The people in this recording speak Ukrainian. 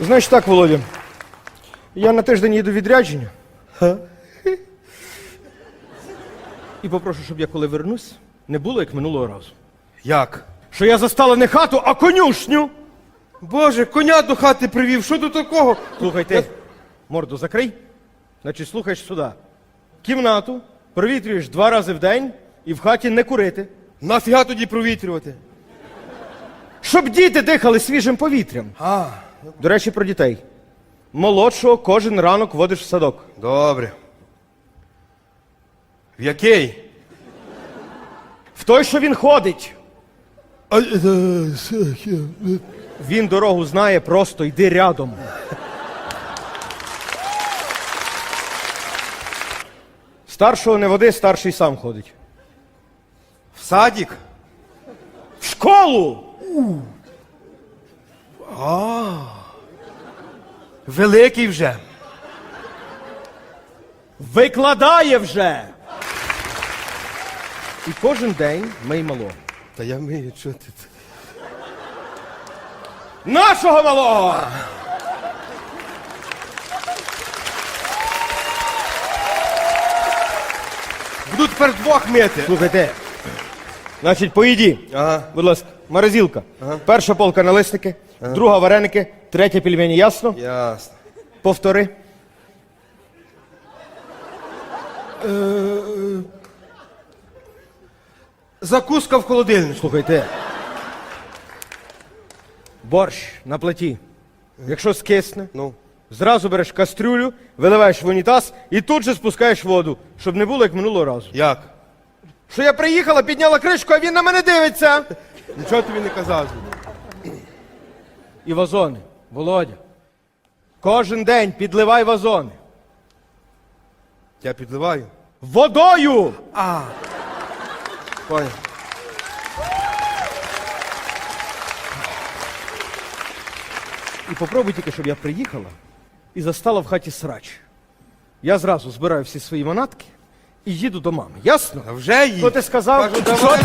Значить так, Володя. Я на тиждень їду відрядження. І попрошу, щоб я коли вернусь, не було як минулого разу. Як? Що я застала не хату, а конюшню. Боже, коня до хати привів. Що тут такого? Слухай ти, морду закрий. Значить, слухаєш сюди. Кімнату провітрюєш два рази в день і в хаті не курити. Нафіга тоді провітрювати? Щоб діти дихали свіжим повітрям. А, До речі, про дітей. Молодшого кожен ранок водиш в садок. добре. В який? В той, що він ходить. А, е, е, Він дорогу знає, просто йди рядом. Старшого не води, старший сам ходить. В садік? В школу! Великий вже. Викладає вже. І кожен день мий мало. Та я вмію, що ти. Нашого малого! Буду тепер двох мити. Слухайте. Значить, поїді. Ага. Будь ласка, морозилка. Перша полка налисники, друга вареники, третя пельмені, ясно? Ясно. Повтори. Закуска в холодильнику. Слухайте. Борщ на плиті. Якщо скисне, Ну. зразу береш кастрюлю, виливаєш в унітаз і тут же спускаєш воду, щоб не було як минулого разу. Як? Що я приїхала, підняла кришку, а він на мене дивиться. Нічого тобі не казав. І вазони. Володя. Кожен день підливай вазони. Я підливаю. Водою! А. Понял. І попробуй тільки, щоб я приїхала і застала в хаті срач. Я зразу збираю всі свої манатки і їду до мами. Ясно? А вже їй. Що ти сказав? Кажу, Що давай. ти